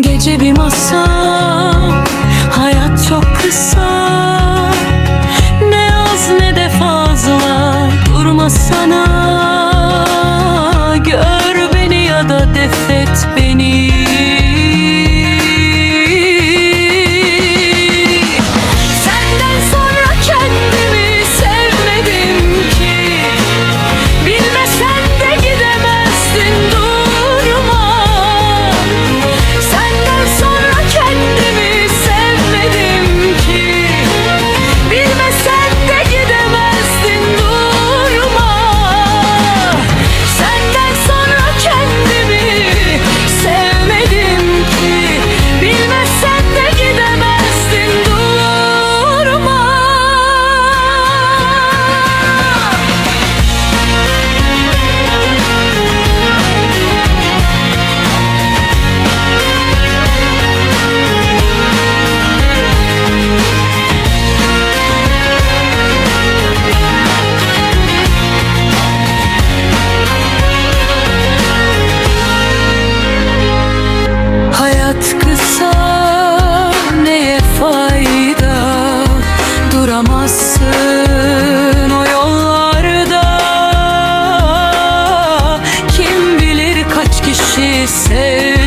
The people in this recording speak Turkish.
Gece bir masa Hayat çok kısa. ki sev